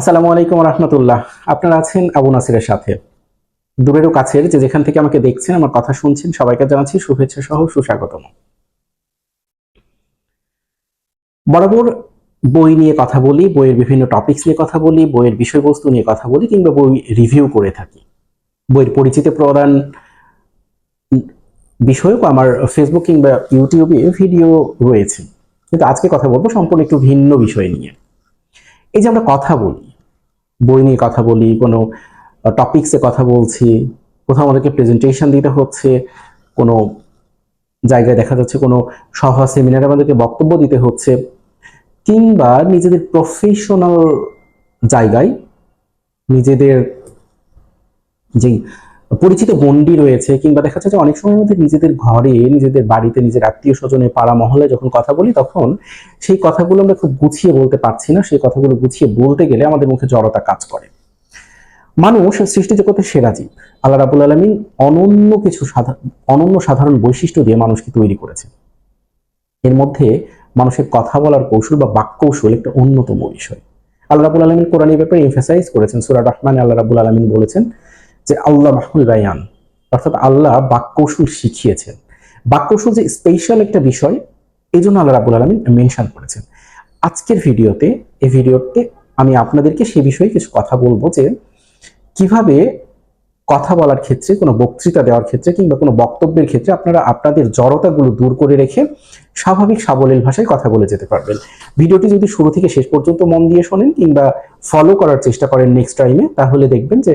আসসালামু আলাইকুম রহমতুল্লাহ। আপনারা আছেন আবু নাসিরের সাথে। দূরেরও কাছের যে যেখান থেকে আমাকে দেখছেন, আমার কথা শুনছেন, সবাইকে জানাচ্ছি শুভেচ্ছা সহ সুস্বাগতম। বরাবর বই নিয়ে কথা বলি, বইয়ের বিভিন্ন টপিকস নিয়ে কথা বলি, বইয়ের বিষয়বস্তু নিয়ে কথা বলি, কিংবা বই রিভিউ করে থাকি। বইয়ের পরিচিতি প্রদান বিষয়ক আমার ফেসবুক কিংবা ইউটিউবে ভিডিও রয়েছে। কিন্তু আজকে কথা বলব সম্পূর্ণ একটু ভিন্ন বিষয় নিয়ে। এই যে আমরা কথা বলি বই নিয়ে কথা বলি, কোনো টপিকসে কথা বলছি, কোথাও আমাদেরকে প্রেজেন্টেশন দিতে হচ্ছে, কোনো জায়গায় দেখা যাচ্ছে কোনো সভা সেমিনারে আমাদেরকে বক্তব্য দিতে হচ্ছে, কিংবা নিজেদের প্রফেশনাল জায়গায় নিজেদের যে পরিচিত গণ্ডি রয়েছে কিংবা দেখা যাচ্ছে যে অনেক সময় মধ্যে নিজেদের ঘরে, নিজেদের বাড়িতে, নিজের আত্মীয় স্বজনে পাড়া মহলে যখন কথা বলি, তখন সেই কথাগুলো আমরা খুব গুছিয়ে বলতে পারছি না। সেই কথাগুলো গুছিয়ে বলতে গেলে আমাদের মুখে জড়তা কাজ করে। মানুষ সৃষ্টি জগতের সেরা জীব। আল্লাহ রাবুল আলমিন অনন্য কিছু অনন্য সাধারণ বৈশিষ্ট্য দিয়ে মানুষকে তৈরি করেছে এর মধ্যে মানুষের কথা বলার কৌশল বা বাক কৌশল একটা অন্যতম বিষয়। আল্লাহ রাবুল আলমিন কোরআন ব্যাপারে এমফাসাইজ করেছেন। সুরা রহমান আল্লাহ রাবুল আলমিন বলেছেন যে আল্লাহ মাহমুল বায়ান অর্থাৎ আল্লাহ বাক কৌশল শিখিয়েছেন। বাক যে স্পেশাল একটা বিষয় এই জন্য আল্লাহ রাবুল আলমিন মেনশন করেছেন। আজকের ভিডিওতে, এই ভিডিওতে আমি আপনাদেরকে সে বিষয়ে কিছু কথা বলব যে, কীভাবে কথা বলার ক্ষেত্রে, কোনো বক্তৃতা দেওয়ার ক্ষেত্রে কিংবা কোনো বক্তব্যের ক্ষেত্রে আপনারা আপনাদের জড়তাগুলো দূর করে রেখে স্বাভাবিক সাবলীল ভাষায় কথা বলে যেতে পারবেন। ভিডিওটি যদি শুরু থেকে শেষ পর্যন্ত মন দিয়ে শোনেন কিংবা ফলো করার চেষ্টা করেন নেক্সট টাইমে তাহলে দেখবেন যে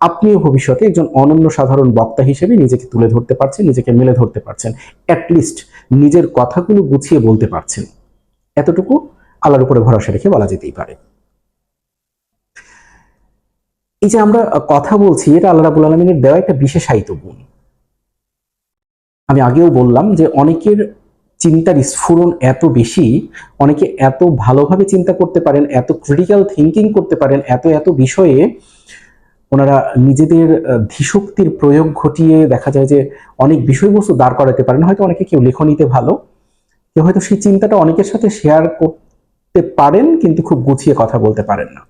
আপনিও ভবিষ্যতে একজন অনন্য সাধারণ বক্তা হিসেবে নিজেকে তুলে ধরতে পারছেন, নিজেকে মেলে ধরতে পারছেন। অ্যাটলিস্ট নিজের কথাগুলো গুছিয়ে বলতে পারছেন। এতটুকু আল্লাহর উপরে ভরসা রেখে বলা যেতেই পারে। এই যে আমরা কথা বলছি, এটা আল্লাহ রাবুল আলমিনের দেওয়া একটা বিশেষায়িত গুণ। আমি আগেও বললাম যে অনেকের চিন্তার স্ফুরণ এত বেশি, অনেকে এত ভালোভাবে চিন্তা করতে পারেন, এত ক্রিটিক্যাল থিঙ্কিং করতে পারেন, এত এত বিষয়ে ওনারা নিজেদের ধীশক্তির প্রয়োগ ঘটিয়ে দেখা যায় যে অনেক বিষয়বস্তু দাঁড় করাতে পারেন। হয়তো অনেকে কেউ লেখনীতে ভালো, কেউ হয়তো সেই চিন্তাটা অনেকের সাথে শেয়ার করতে পারেন, কিন্তু খুব গুছিয়ে কথা বলতে পারেন না।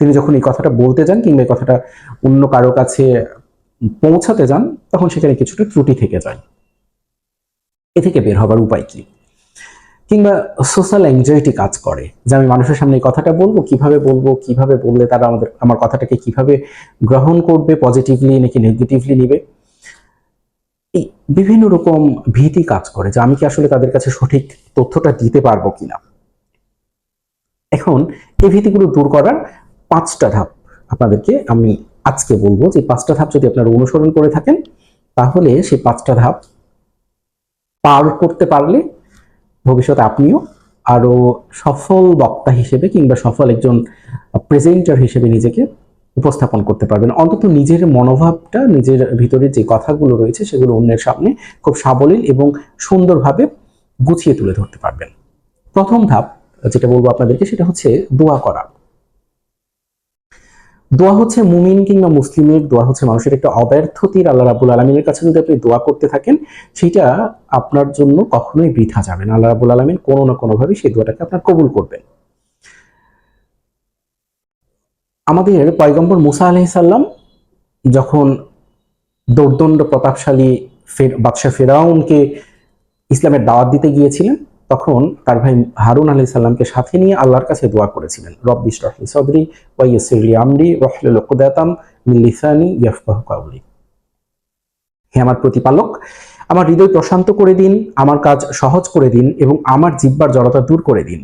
তিনি যখন এই কথাটা বলতে যান কিংবা এই কথাটা অন্য কারও কাছে পৌঁছাতে যান, তখন সেখানে কিছুটা ত্রুটি থেকে যায়। এ থেকে বের হবার উপায় কি? কিংবা সোশ্যাল অ্যাংজাইটি কাজ করে, যে আমি মানুষের সামনে এই কথাটা বলব, কীভাবে বলব, কীভাবে বললে তারা আমাদের, আমার কথাটাকে কীভাবে গ্রহণ করবে পজিটিভলি নাকি নেগেটিভলি নিবে? এই বিভিন্ন রকম ভীতি কাজ করে, যে আমি কি আসলে তাদের কাছে সঠিক তথ্যটা দিতে পারব কিনা? এখন এই ভীতিগুলো দূর করার পাঁচটা ধাপ আপনাদেরকে আমি আজকে বলব, যে পাঁচটা ধাপ যদি আপনারা অনুসরণ করে থাকেন, তাহলে সেই পাঁচটা ধাপ পার করতে পারলে ভবিষ্যতে আপনিও আরও সফল বক্তা হিসেবে কিংবা সফল একজন প্রেজেন্টার হিসেবে নিজেকে উপস্থাপন করতে পারবেন। অন্তত নিজের মনোভাবটা, নিজের ভিতরে যে কথাগুলো রয়েছে সেগুলো অন্যের সামনে খুব সাবলীল এবং সুন্দরভাবে গুছিয়ে তুলে ধরতে পারবেন। প্রথম ধাপ যেটা বলব আপনাদেরকে সেটা হচ্ছে দোয়া করা। দোয়া হচ্ছে মুমিন কিংবা মুসলিমের দোয়া হচ্ছে মানুষের একটা অব্যর্থ তীর আল্লাহ রাবুল আলমিনের কাছে যদি আপনি দোয়া করতে থাকেন, সেটা আপনার জন্য কখনোই বৃথা যাবে না। আল্লাহ রাবুল আলমিন কোনো না কোনোভাবে সেই দোয়াটাকে আপনার কবুল করবেন। আমাদের পয়গম্বর মুসা আলহিসাল্লাম যখন দৌর্দণ্ড প্রতাপশালী ফের- বাদশাহ ফেরাউনকে ইসলামের দাওয়াত দিতে গিয়েছিলেন তখন তার ভাই হারুন আলি সাল্লামকে সাথে নিয়ে আল্লাহর কাছে দোয়া করেছিলেন। রব্বি শরহলি সদরি ওয়াইয়াসিরলি আমরি রহলুল কুদাতাম মিন লিসানি ইয়াফকাহু কাউলি হে আমার প্রতিপালক, আমার হৃদয় প্রশান্ত করে দিন, আমার কাজ সহজ করে দিন এবং আমার জিব্বার জড়তা দূর করে দিন,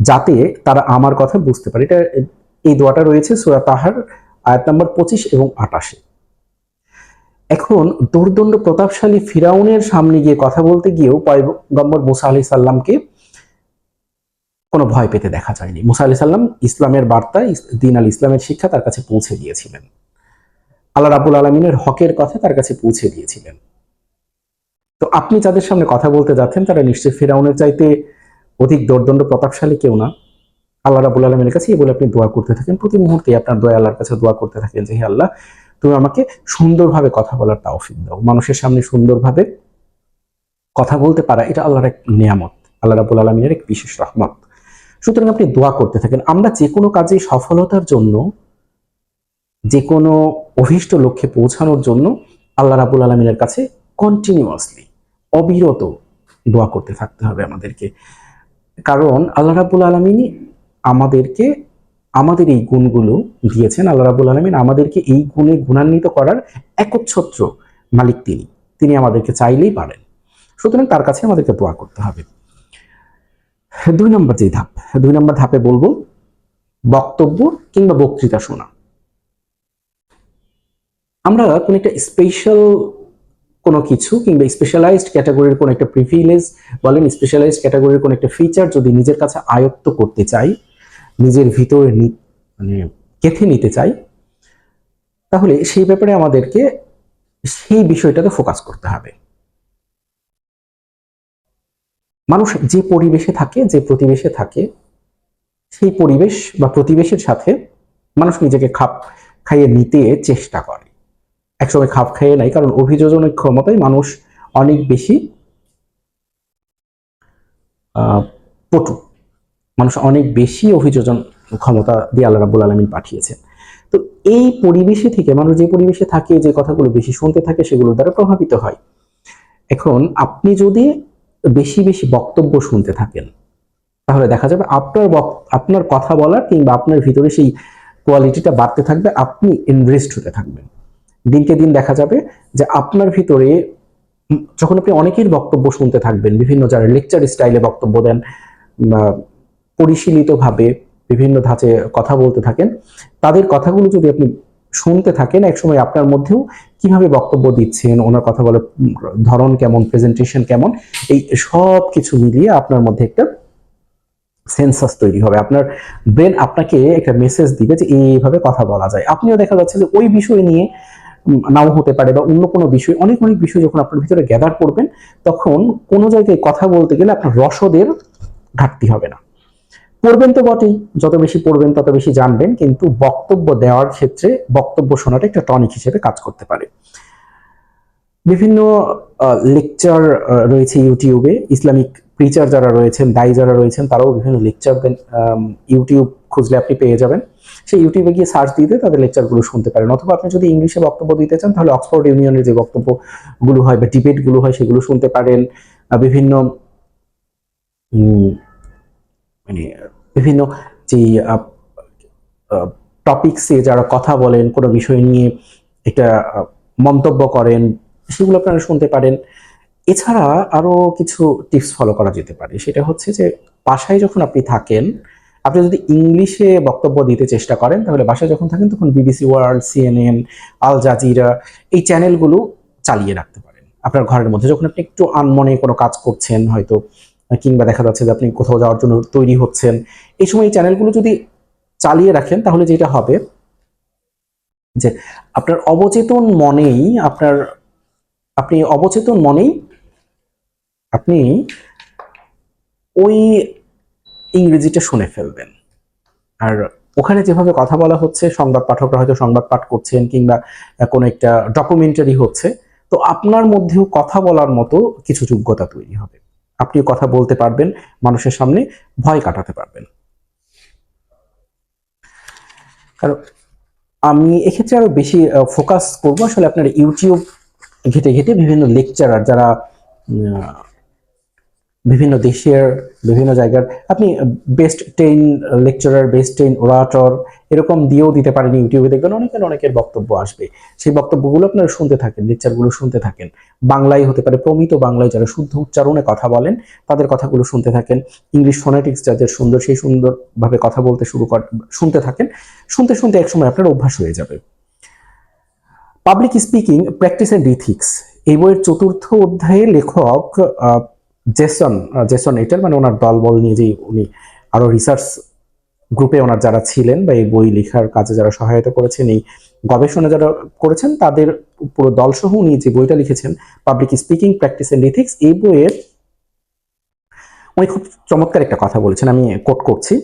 যাতে তারা আমার কথা বুঝতে পারে। এটা এই দোয়াটা রয়েছে সূরা তাহার, আয়াত নম্বর পঁচিশ এবং আটাশে। এখন দুর্দণ্ড প্রতাপশালী ফিরাউনের সামনে গিয়ে কথা বলতে গিয়েও পয়গম্বর মুসা আলি সাল্লামকে কোনো ভয় পেতে দেখা যায়নি। মুসা আলি সাল্লাম ইসলামের বার্তা দিন আল ইসলামের শিক্ষা তার কাছে পৌঁছে দিয়েছিলেন। আল্লাহ রাবুল আলমিনের হকের কথা তার কাছে পৌঁছে দিয়েছিলেন। তো আপনি যাদের সামনে কথা বলতে যাচ্ছেন, তারা নিশ্চয়ই ফিরাউনের চাইতে অধিক দৌর্দণ্ড প্রতাপশালী কেউ না। আল্লাহ রাবুল আলমীর কাছে এই বলে আপনি দোয়া করতে থাকেন। প্রতি মুহূর্তে আপনার দয়া, আল্লাহর কাছে দোয়া করতে থাকেন যে, হে আল্লাহ তুমি আমাকে সুন্দরভাবে কথা বলার তাওফিক দাও। মানুষের সামনে সুন্দরভাবে কথা বলতে পারা, এটা আল্লাহর এক নিয়ামত, আল্লাহ রাবুল আলমিনের এক বিশেষ রহমত। সুতরাং আপনি দোয়া করতে থাকেন। আমরা যে কোনো কাজে সফলতার জন্য যে কোনো অভীষ্ট লক্ষ্যে পৌঁছানোর জন্য আল্লাহ রাবুল আলমিনের কাছে কন্টিনিউয়াসলি অবিরত দোয়া করতে থাকতে হবে আমাদেরকে। কারণ আল্লাহ রাবুল আলমিনই আমাদেরকে আমাদের এই গুণগুলো দিয়েছেন আল্লাহ রাবুল আলমিন। আমাদেরকে এই গুণে গুণান্বিত করার একচ্ছত্র মালিক তিনি। তিনি আমাদেরকে চাইলেই পারেন। সুতরাং তার কাছে আমাদেরকে দোয়া করতে হবে। দুই নম্বর যে ধাপ, দুই নম্বর ধাপে বলব, বক্তব্য কিংবা বক্তৃতা শোনা। আমরা কোন একটা স্পেশাল কোনো কিছু কিংবা স্পেশালাইজড ক্যাটাগরির কোনো একটা প্রিভিলেজ বলেন স্পেশালাইজড ক্যাটাগরির কোনো একটা ফিচার যদি নিজের কাছে আয়ত্ত করতে চাই নিজের ভিতরে মানে গেঁথে নিতে চাই তাহলে সেই ব্যাপারে আমাদেরকে সেই বিষয়টাতে ফোকাস করতে হবে। মানুষ যে পরিবেশে থাকে যে প্রতিবেশে থাকে সেই পরিবেশ বা প্রতিবেশের সাথে মানুষ নিজেকে খাপ খাইয়ে নিতে চেষ্টা করে। একসময় খাপ খাইয়ে নাই কারণ অভিযোজনের ক্ষমতায় মানুষ অনেক বেশি আহ, পটু। মানুষ অনেক বেশি অভিযোজন ক্ষমতা দিয়ে আল্লাহ রাবুল আলমিন পাঠিয়েছেন। তো এই পরিবেশে থেকে, মানুষ যে পরিবেশে থাকে, যে কথাগুলো বেশি শুনতে থাকে সেগুলো দ্বারা প্রভাবিত হয়। এখন আপনি যদি বেশি বেশি বক্তব্য শুনতে থাকেন, তাহলে দেখা যাবে আপনার আপনার কথা বলার কিংবা আপনার ভিতরে সেই কোয়ালিটিটা বাড়তে থাকবে, আপনি ইনভেস্ট হতে থাকবেন। দিনকে দিন দেখা যাবে যে আপনার ভিতরে যখন আপনি অনেকের বক্তব্য শুনতে থাকবেন, বিভিন্ন যারা লেকচার স্টাইলে বক্তব্য দেন বা পরিশীলিতভাবে বিভিন্ন ধাঁচে কথা বলতে থাকেন। তাদের কথাগুলো যদি আপনি শুনতে থাকেন, একসময় আপনার মধ্যেও কীভাবে বক্তব্য দিচ্ছেন, ওনার কথা বলার ধরন কেমন প্রেজেন্টেশন কেমন, এই সব কিছু মিলিয়ে আপনার মধ্যে একটা সেন্সাস তৈরি হবে। আপনার ব্রেন আপনাকে একটা মেসেজ দিবে যে এইভাবে কথা বলা যায়। আপনিও দেখা যাচ্ছে যে ওই বিষয় নিয়ে নাও হতে পারে বা অন্য কোনো বিষয়, অনেক অনেক বিষয় যখন আপনার ভিতরে গ্যাদার করবেন, তখন কোনো জায়গায় কথা বলতে গেলে আপনার রসদের ঘাটতি হবে না। পড়বেন তো বটেই। যত বেশি পড়বেন, তত বেশি জানবেন, কিন্তু বক্তব্য দেওয়ার ক্ষেত্রে বক্তব্য শোনাটা একটা টনিক হিসেবে কাজ করতে পারে। বিভিন্ন লেকচার রয়েছে ইউটিউবে। ইসলামিক প্রিচার যারা রয়েছেন, দায়ী যারা রয়েছেন, তারাও বিভিন্ন লেকচার দেন ইউটিউব খুঁজলে আপনি পেয়ে যাবেন। সেই ইউটিউবে গিয়ে সার্চ দিতে তাদের লেকচারগুলো শুনতে পারেন। অথবা আপনি যদি ইংলিশে বক্তব্য দিতে চান, তাহলে অক্সফোর্ড ইউনিয়নের যে বক্তব্যগুলো হয় বা ডিবেটগুলো হয়, সেগুলো শুনতে পারেন। বিভিন্ন মানে বিভিন্ন যে টপিকসে যারা কথা বলেন, কোনো বিষয় নিয়ে একটা মন্তব্য করেন, সেগুলো আপনারা শুনতে পারেন। এছাড়া আরও কিছু টিপস ফলো করা যেতে পারে। সেটা হচ্ছে যে, বাসায় যখন আপনি থাকেন, আপনি যদি ইংলিশে বক্তব্য দিতে চেষ্টা করেন, তাহলে বাসায় যখন থাকেন, তখন BBC world, CNN, Al Jazeera, এই চ্যানেলগুলো চালিয়ে রাখতে পারেন। আপনার ঘরের মধ্যে যখন আপনি একটু আনমনে কোনো কাজ করছেন, হয়তো কিংবা দেখা যাচ্ছে যে আপনি কোথাও যাওয়ার জন্য তৈরি হচ্ছেন। এই সময় এই চ্যানেলগুলো যদি চালিয়ে রাখেন, তাহলে যেটা হবে যে আপনার অবচেতন মনেই আপনার, আপনি অবচেতন মনেই আপনি ওই ইংরেজিটা শুনে ফেলবেন। আর ওখানে যেভাবে কথা বলা হচ্ছে, সংবাদ পাঠকরা হয়তো সংবাদ পাঠ করছেন কিংবা কোনো একটা ডকুমেন্টারি হচ্ছে, তো আপনার মধ্যেও কথা বলার মতো কিছু যোগ্যতা তৈরি হবে। আপনিও কথা বলতে পারবেন, মানুষের সামনে ভয় কাটাতে পারবেন। কারণ আমি এক্ষেত্রে আরও বেশি ফোকাস করব। আসলে আপনার ইউটিউব ঘেটে ঘেটে বিভিন্ন লেকচারার যারা বিভিন্ন দেশের, বিভিন্ন জায়গার। আপনি best ten lecturer best ten orator এরকম দিয়েও দিতে পারেন ইউটিউবে দেখবেন অনেকের অনেকের বক্তব্য আসবে। সেই বক্তব্যগুলো আপনারা শুনতে থাকেন লেকচারগুলো শুনতে থাকেন। বাংলায় হতে পারে, প্রমিত বাংলায় যারা শুদ্ধ উচ্চারণে কথা বলেন, তাদের কথাগুলো শুনতে থাকেন। ইংলিশ ফোনেটিক্স যাদের সুন্দর, সেই সুন্দরভাবে কথা বলতে শুরু কর, শুনতে থাকেন। শুনতে শুনতে একসময় আপনার অভ্যাস হয়ে যাবে। Public speaking practice and ethics এই বইয়ের চতুর্থ অধ্যায়ে লেখক জেসন জেসন এটার মানে ওনার দলবল নিয়ে যে উনি আরও রিসার্চ গ্রুপে ওনার যারা ছিলেন বা এই বই লেখার কাজে যারা সহায়তা করেছেন, এই গবেষণা যারা করেছেন, তাদের পুরো দলসহ উনি যে বইটা লিখেছেন public speaking practice and ethics এই বইয়ের উনি খুব চমৎকার একটা কথা বলেছেন, আমি কোট করছি।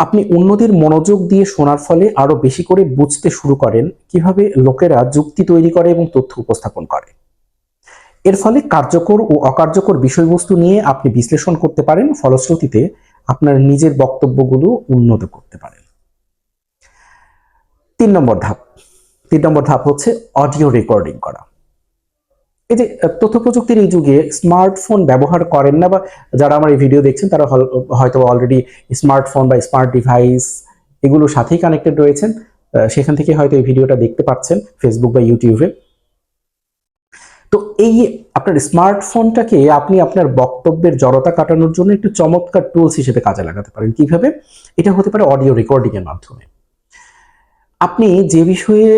আপনি অন্যদের মনোযোগ দিয়ে শোনার ফলে আরও বেশি করে বুঝতে শুরু করেন, কীভাবে লোকেরা যুক্তি তৈরি করে এবং তথ্য উপস্থাপন করে। এর ফলে কার্যকর ও অকার্যকর বিষয়বস্তু নিয়ে আপনি বিশ্লেষণ করতে পারেন, ফলশ্রুতিতে আপনার নিজের বক্তব্যগুলো উন্নত করতে পারেন। তিন নম্বর ধাপ। তিন নম্বর ধাপ হচ্ছে অডিও রেকর্ডিং করা। এই যে তথ্য প্রযুক্তির এই যুগে স্মার্টফোন ব্যবহার করেন না বা যারা আমার এই ভিডিও দেখছেন, তারা হয়তো অলরেডি স্মার্টফোন বা স্মার্ট ডিভাইস এগুলোর সাথেই কানেক্টেড রয়েছেন। সেখান থেকে হয়তো এই ভিডিওটা দেখতে পাচ্ছেন ফেসবুক বা ইউটিউবে তো এই আপনার স্মার্টফোনটাকে আপনি আপনার বক্তব্যের জড়তা কাটানোর জন্য একটু চমৎকার টুলস হিসেবে কাজে লাগাতে পারেন। কীভাবে? এটা হতে পারে অডিও রেকর্ডিং এর মাধ্যমে। আপনি যে বিষয়ে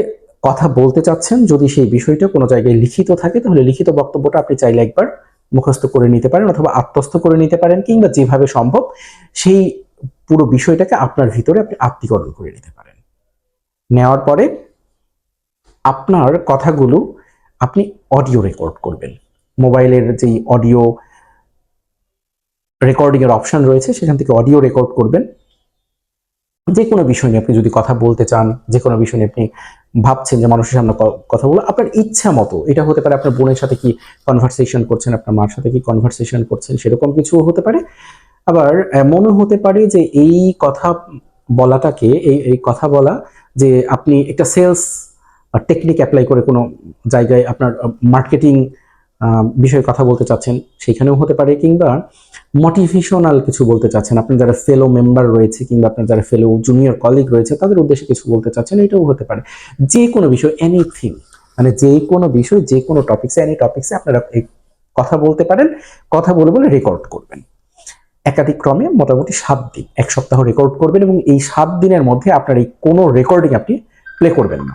কথা বলতে চাচ্ছেন, যদি সেই বিষয়টা কোনো জায়গায় লিখিত থাকে, তাহলে লিখিত বক্তব্যটা আপনি চাইলে একবার মুখস্থ করে নিতে পারেন অথবা আত্মস্থ করে নিতে পারেন কিংবা যেভাবে সম্ভব সেই পুরো বিষয়টাকে আপনার ভিতরে আপনি আত্মীকরণ করে নিতে পারেন। নেওয়ার পরে আপনার কথাগুলো আপনি অডিও রেকর্ড করবেন। মোবাইলের যেই অডিও রেকর্ডিং এর অপশন রয়েছে, সেখান থেকে অডিও রেকর্ড করবেন। যে কোনো বিষয় নিয়ে আপনি যদি কথা বলতে চান যে কোনো বিষয় নিয়ে আপনি ভাবছেন যে মানুষের সামনে কথা বলব আপনার ইচ্ছা মতো, এটা হতে পারে আপনার বোনের সাথে কি কনভারসেশন করছেন, আপনার মার সাথে কি কনভারসেশন করছেন, সেরকম কিছু হতে পারে। আবার এমনও হতে পারে যে এই কথা বলাটাকে, এই এই কথা বলা যে আপনি একটা সেলস টেকনিক অ্যাপ্লাই করে কোনো জায়গায় আপনার মার্কেটিং বিষয়ে কথা বলতে চাচ্ছেন, সেখানেও হতে পারে কিংবা মোটিভেশনাল কিছু বলতে চাচ্ছেন। আপনার যারা ফেলো মেম্বার রয়েছে কিংবা আপনার যারা ফেলো জুনিয়র কলিগ রয়েছে, তাদের উদ্দেশ্যে কিছু বলতে চাচ্ছেন, এটাও হতে পারে। যে কোনো বিষয় এনিথিং মানে যে কোনো বিষয়, যে কোনো টপিক্সে এনি টপিক্সে আপনারা এই কথা বলতে পারেন, কথা বলে বলে রেকর্ড করবেন। একাধিক ক্রমে মোটামুটি সাত দিন, এক সপ্তাহ রেকর্ড করবেন এবং এই সাত দিনের মধ্যে আপনার এই কোনো রেকর্ডিং আপনি প্লে করবেন না।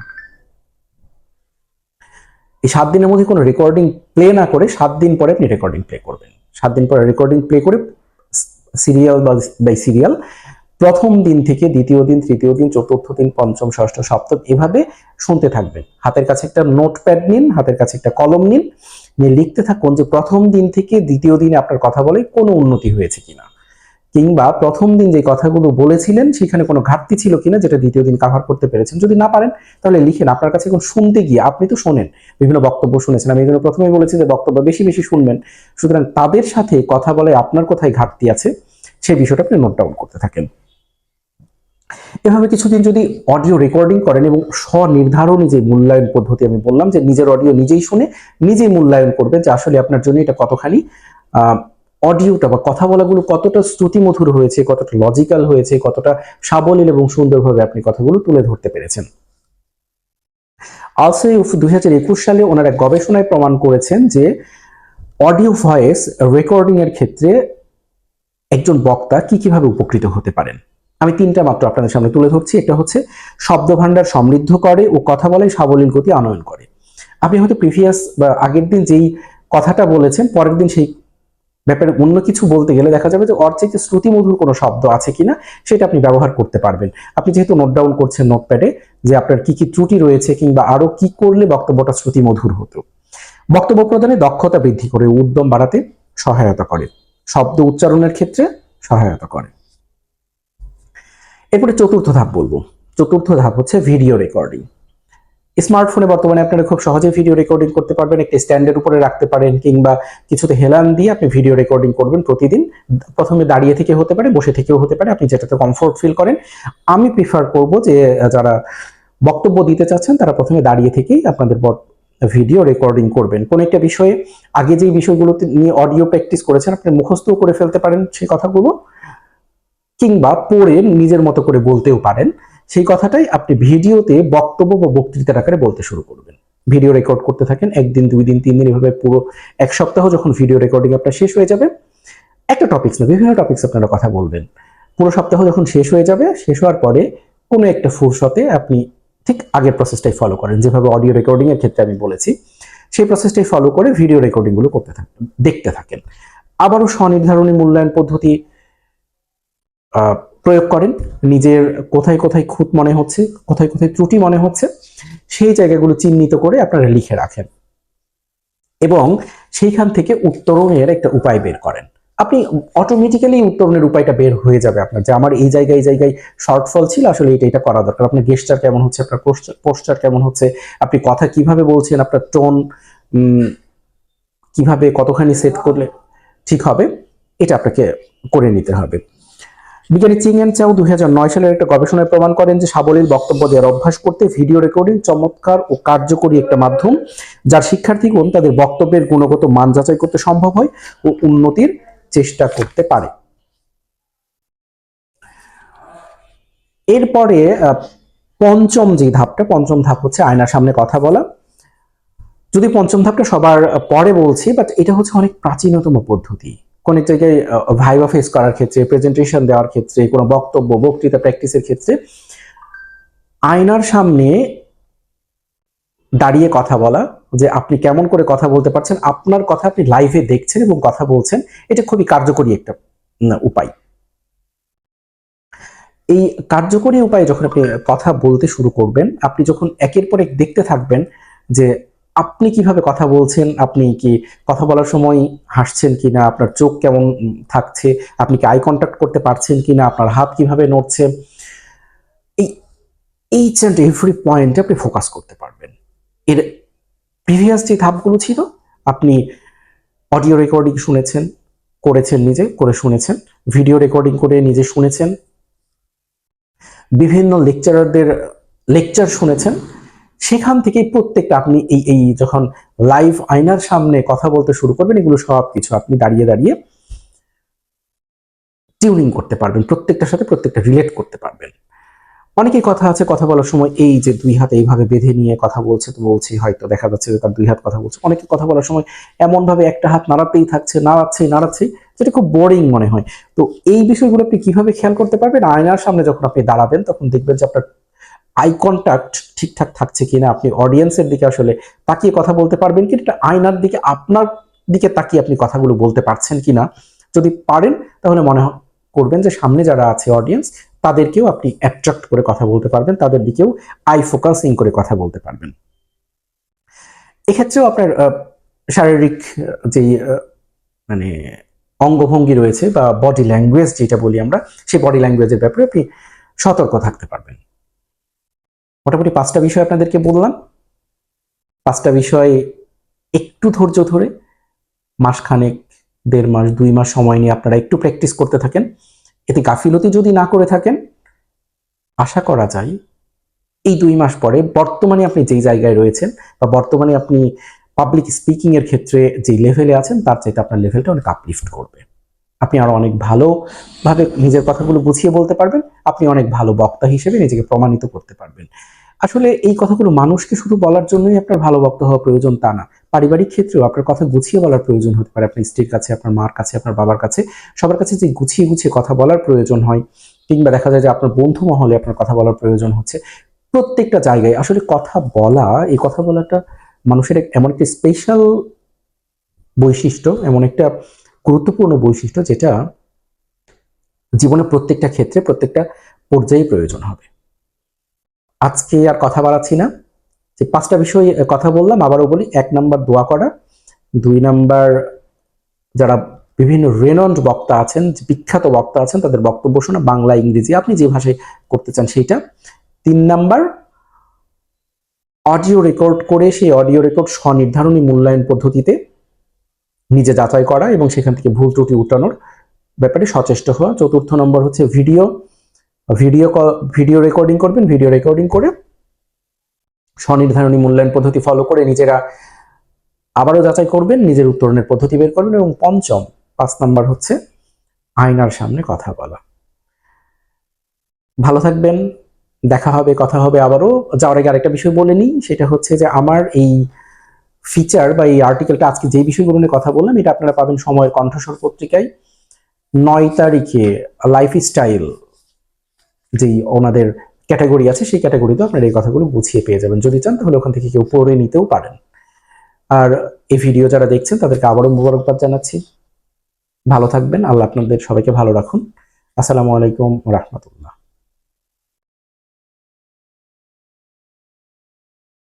এই সাত দিনের মধ্যে কোনো রেকর্ডিং প্লে না করে সাত দিন পরে আপনি রেকর্ডিং প্লে করবেন। সাত দিন পরে রেকর্ডিং প্লে করে সিরিয়াল বাই সিরিয়াল প্রথম দিন থেকে দ্বিতীয় দিন, তৃতীয় দিন, চতুর্থ দিন, পঞ্চম, ষষ্ঠ, সপ্তম এভাবে শুনতে থাকবেন। হাতের কাছে একটা নোটপ্যাড নিন, হাতের কাছে একটা কলম নিন, নিয়ে লিখতে থাকুন যে প্রথম দিন থেকে দ্বিতীয় দিনে আপনার কথা বলে কোনো উন্নতি হয়েছে কিনা। কিংবা প্রথম দিন যে কথাগুলো বলেছিলেন, সেখানে কোনো ঘাটতি ছিল কিনা যেটা দ্বিতীয় দিন কাভার করতে পেরেছেন। যদি না পারেন, তাহলে লিখেন। আপনার কাছে এখন শুনতে গিয়ে আপনি তো শোনেন। বিভিন্ন বক্তব্য শুনেছেন। আমি এই প্রথমেই বলেছি যে বক্তব্য বেশি বেশি শুনবেন। সুতরাং তাদের সাথে কথা বলে আপনার কোথায় ঘাটতি আছে সেই বিষয়টা আপনি নোট ডাউন করতে থাকেন। এভাবে কিছুদিন যদি অডিও রেকর্ডিং করেন এবং স্বনির্ধারণী যে মূল্যায়ন পদ্ধতি আমি বললাম, যে নিজের অডিও নিজেই শুনে নিজেই মূল্যায়ন করবেন যে আসলে আপনার জন্য এটা কতখানি অডিওটা বা কথা বলাগুলো কতটা শ্রুতিমধুর হয়েছে, কতটা লজিক্যাল হয়েছে, কতটা সাবলীল এবং সুন্দরভাবে আপনি কথাগুলো তুলে ধরতে পেরেছেন। অলসো দুই হাজার একুশ সালে ওনারা গবেষণায় প্রমাণ করেছেন যে অডিও ভয়েস রেকর্ডিং এর ক্ষেত্রে একজন বক্তা কি কীভাবে উপকৃত হতে পারেন। আমি তিনটা মাত্র আপনাদের সামনে তুলে ধরছি, একটা হচ্ছে শব্দ ভাণ্ডার সমৃদ্ধ করে ও কথা বলে সাবলীল গতি আনয়ন করে। আপনি হয়তো প্রিভিয়াস বা আগের দিন যেই কথাটা বলেছেন, পরের দিন সেই ব্যাপারে অন্য কিছু বলতে গেলে দেখা যাবে যে ওর চাইতে শ্রুতিমধুর কোনো শব্দ আছে কিনা সেটা আপনি ব্যবহার করতে পারবেন। আপনি যেহেতু নোট ডাউন করছেন নোটপ্যাডে যে আপনার কি কি ত্রুটি রয়েছে কিংবা আরও কি করলে বক্তব্যটা শ্রুতিমধুর হতো। বক্তব্য প্রদানে দক্ষতা বৃদ্ধি করে উদ্যম বাড়াতে সহায়তা করে। শব্দ উচ্চারণের ক্ষেত্রে সহায়তা করে। এরপরে চতুর্থ ধাপ বলব। চতুর্থ ধাপ হচ্ছে ভিডিও রেকর্ডিং স্মার্টফোনে বর্তমানে আপনারা খুব সহজে ভিডিও রেকর্ডিং করতে পারবেন, একটি স্ট্যান্ডের উপরে রাখতে পারেন, কিংবা কিছুতে হেলান দিয়ে আপনি ভিডিও রেকর্ডিং করবেন প্রতিদিন। প্রথমে দাঁড়িয়ে থেকে হতে পারে, বসে থেকেও হতে পারে, আপনি যেটাতে কমফোর্ট ফিল করেন। আমি প্রিফার করব যে, যারা বক্তব্য দিতে চাচ্ছেন, তারা প্রথমে দাঁড়িয়ে থেকেই আপনাদের ভিডিও রেকর্ডিং করবেন। কোন একটা বিষয়ে আগে যে বিষয়গুলোতে নিয়ে অডিও প্র্যাকটিস করেছেন, আপনি মুখস্থও করে ফেলতে পারেন সেই কথাগুলো, কিংবা পড়ে নিজের মতো করে বলতেও পারেন। সেই কথাটাই আপনি ভিডিওতে বক্তব্য বা বক্তৃতার আকারে বলতে শুরু করবেন। ভিডিও রেকর্ড করতে থাকেন, একদিন, দুই দিন, তিন দিন, এভাবে পুরো এক সপ্তাহ যখন ভিডিও রেকর্ডিং আপনার শেষ হয়ে যাবে, একটা টপিক্স না, বিভিন্ন টপিক্স আপনারা কথা বলবেন। পুরো সপ্তাহ যখন শেষ হয়ে যাবে, শেষ হওয়ার পরে কোনো একটা ফুরসতে আপনি ঠিক আগের প্রসেসটাই ফলো করেন। যেভাবে অডিও রেকর্ডিং এর ক্ষেত্রে আমি বলেছি, সেই প্রসেসটাই ফলো করে ভিডিও রেকর্ডিংগুলো করতে থাকেন দেখতে থাকেন। আবারও স্বনির্ধারণী মূল্যায়ন পদ্ধতি প্রয়োগ করেন। নিজের কোথায় কোথায় খুঁত মনে হচ্ছে, কোথায় কোথায় ত্রুটি মনে হচ্ছে, সেই জায়গাগুলো চিহ্নিত করে আপনারা লিখে রাখেন। এবং সেইখান থেকে উত্তরণের একটা উপায় বের করেন। আপনি অটোমেটিক্যালি উত্তরণের উপায়টা বের হয়ে যাবে আপনার, যে আমার এই জায়গায় এই জায়গায় শর্টফল ছিল, আসলে এটা এটা করা দরকার। আপনার গেস্টার কেমন হচ্ছে, আপনার পোস্টার কেমন হচ্ছে, আপনি কথা কীভাবে বলছেন, আপনার টোন কীভাবে কতখানি সেট করলে ঠিক হবে, এটা আপনাকে করে নিতে হবে। বিজ্ঞানী চিং এন চাও দুই সালের একটা গবেষণায় প্রমাণ করেন যে সাবলীল বক্তব্য দেওয়ার অভ্যাস করতে ভিডিও রেকর্ডিং চমৎকার ও কার্যকরী একটা মাধ্যম, যার শিক্ষার্থীগণ তাদের বক্তব্যের গুণগত মান যাচাই করতে সম্ভব হয় ও উন্নতির চেষ্টা করতে পারে। এরপরে পঞ্চম যে ধাপটা, পঞ্চম ধাপ হচ্ছে আয়নার সামনে কথা বলা। যদি পঞ্চম ধাপটা সবার পরে বলছি বাট এটা হচ্ছে অনেক প্রাচীনতম পদ্ধতি। কোন জায়গায় ভাইবা ফেস করার ক্ষেত্রে প্রেজেন্টেশন দেওয়ার ক্ষেত্রে, কোনো বক্তব্য, বক্তৃতা প্র্যাকটিসের ক্ষেত্রে, আয়নার সামনে দাঁড়িয়ে কথা বলা, যে আপনি কেমন করে কথা বলতে পারছেন, আপনার কথা আপনি লাইভে দেখছেন এবং কথা বলছেন, এটা খুবই কার্যকরী একটা উপায়। এই কার্যকরী উপায়ে যখন আপনি কথা বলতে শুরু করবেন, আপনি যখন একের পর এক দেখতে থাকবেন যে আপনি কীভাবে কথা বলছেন? আপনি কি কথা বলার সময় হাসছেন কি না আপনার চোখ কেমন থাকছে? আপনি কি আই কন্ট্যাক্ট করতে পারছেন কি না আপনার হাত কীভাবে নড়ছে? এই এইচ অ্যান্ড এভরি পয়েন্টে আপনি ফোকাস করতে পারবেন। এর প্রিভিয়াস যে ধাপগুলো ছিল, আপনি অডিও রেকর্ডিং শুনেছেন, করেছেন নিজে, করে শুনেছেন ভিডিও রেকর্ডিং করে নিজে শুনেছেন, বিভিন্ন লেকচারারদের লেকচার শুনেছেন সেখান থেকে প্রত্যেকটা আপনি এই এই যখন লাইভ আয়নার সামনে কথা বলতে শুরু করবেন, এগুলো সব কিছু আপনি দাঁড়িয়ে দাঁড়িয়ে টিউনিং করতে পারবেন, প্রত্যেকটার সাথে প্রত্যেকটা রিলেট করতে পারবেন। অনেকেই কথা আছে, কথা বলার সময় এই যে দুই হাত এইভাবে বেঁধে নিয়ে কথা বলছে তো বলছি, হয়তো দেখা যাচ্ছে যে তার দুই হাত কথা বলছে। অনেকে কথা বলার সময় এমন ভাবে একটা হাত নাড়াতেই থাকছে, নাড়াচ্ছে নাড়াচ্ছে, যেটা খুব বোরিং মনে হয়। তো এই বিষয়গুলো আপনি কীভাবে খেয়াল করতে পারবেন? আয়নার সামনে যখন আপনি দাঁড়াবেন, তখন দেখবেন যে আপনার আই কন্ট্যাক্ট ঠিকঠাক থাকছে কিনা, আপনি অডিয়েন্সের দিকে আসলে তাকিয়ে কথা বলতে পারবেন কি এটা আয়নার দিকে, আপনার দিকে তাকিয়ে আপনি কথাগুলো বলতে পারছেন কিনা, যদি পারেন তাহলে মনে করবেন যে সামনে যারা আছে অডিয়েন্স তাদেরকেও আপনি অ্যাট্রাক্ট করে কথা বলতে পারবেন, তাদের দিকেও আই ফোকাসিং করে কথা বলতে পারবেন। এক্ষেত্রেও আপনার শারীরিক যেই মানে অঙ্গভঙ্গি রয়েছে বা বডি ল্যাঙ্গুয়েজ যেটা বলি আমরা, সেই বডি ল্যাঙ্গুয়েজের ব্যাপারে আপনি সতর্ক থাকতে পারবেন। মোটামুটি পাঁচটা বিষয় আপনাদেরকে বললাম। পাঁচটা বিষয় একটু ধৈর্য ধরে, মাসখানেক, দেড় মাস, দুই মাস সময় নিয়ে আপনারা একটু প্র্যাকটিস করতে থাকেন। এতে গাফিলতি যদি না করে থাকেন, আশা করা যায় এই দুই মাস পরে বর্তমানে আপনি যেই জায়গায় রয়েছেন বা বর্তমানে আপনি পাবলিক স্পিকিংয়ের ক্ষেত্রে যে লেভেলে আছেন, তার চাইতে আপনার লেভেলটা অনেক আপলিফট করবে। আপনি আরও অনেক ভালোভাবে নিজের কথাগুলো গুছিয়ে বলতে পারবেন, আপনি অনেক ভালো বক্তা হিসেবে নিজেকে প্রমাণিত করতে পারবেন। আসলে এই কথাগুলো মানুষকে শুধু বলার জন্যই আপনার ভালো বক্তা হওয়া প্রয়োজন তা না, পারিবারিক ক্ষেত্রেও আপনার কথা গুছিয়ে বলার প্রয়োজন হতে পারে, আপনার স্ত্রীর কাছে, আপনার মার কাছে, আপনার বাবার কাছে, সবার কাছে যে গুছিয়ে গুছিয়ে কথা বলার প্রয়োজন হয়, কিংবা দেখা যায় যে আপনার বন্ধু মহলে আপনার কথা বলার প্রয়োজন হচ্ছে, প্রত্যেকটা জায়গায় আসলে কথা বলা, এই কথা বলাটা মানুষের এমন একটা স্পেশাল বৈশিষ্ট্য, এমন একটা গুরুত্বপূর্ণ বৈশিষ্ট্য যেটা জীবনের প্রত্যেকটা ক্ষেত্রে প্রত্যেকটা পর্যায়ে প্রয়োজন হবে। আজকে আর কথা বাড়াচ্ছি না। যে পাঁচটা বিষয়ে কথা বললাম, আবারও বলি, এক নাম্বার দোয়া করা, দুই নাম্বার যারা বিভিন্ন রেনন্ড বক্তা আছেন, বিখ্যাত বক্তা আছেন, তাদের বক্তব্য শোনা, বাংলা, ইংরেজি, আপনি যে ভাষায় করতে চান সেইটা। তিন নাম্বার অডিও রেকর্ড করে সেই অডিও রেকর্ড স্বনির্ধারণী মূল্যায়ন পদ্ধতিতে নিজে যাচাই করা এবং সেখান থেকে ভুল ত্রুটি উঠানোর ব্যাপারে সচেষ্ট হওয়া। চতুর্থ নম্বর হচ্ছে ভিডিও। ভিডিও ভিডিও রেকর্ডিং করবেন ভিডিও রেকর্ডিং করে স্বনির্ধারণী মূল্যায়ন পদ্ধতি ফলো করে নিজেরা আবারও যাচাই করবেন, নিজের উত্তরণের পদ্ধতি বের করবেন এবং পঞ্চম, পাঁচ নাম্বার হচ্ছে আয়নার সামনে কথা বলা। ভালো থাকবেন, দেখা হবে, কথা হবে আবারও। যাওয়ার আগে আরেকটা বিষয় বলে নিই, সেটা হচ্ছে যে আমার এই ফিচার বা এই আর্টিকেলটা আজকে যে বিষয়গুলো নিয়ে কথা বললাম, এটা আপনারা পাবেন সময়ের কণ্ঠস্বর পত্রিকায়। নয় তারিখে লাইফ স্টাইল যেই ওনাদের ক্যাটাগরি আছে, সেই ক্যাটাগরিতে আপনারা এই কথাগুলো বুঝিয়ে পেয়ে যাবেন। যদি চান, তাহলে ওখান থেকে কেউ পড়ে নিতেও পারেন। আর এই ভিডিও যারা দেখছেন, তাদেরকে আবারও মুবারকবাদ জানাচ্ছি। ভালো থাকবেন। আল্লাহ আপনাদের সবাইকে ভালো রাখুন। আসসালামু আলাইকুম রহমতুল্লাহ।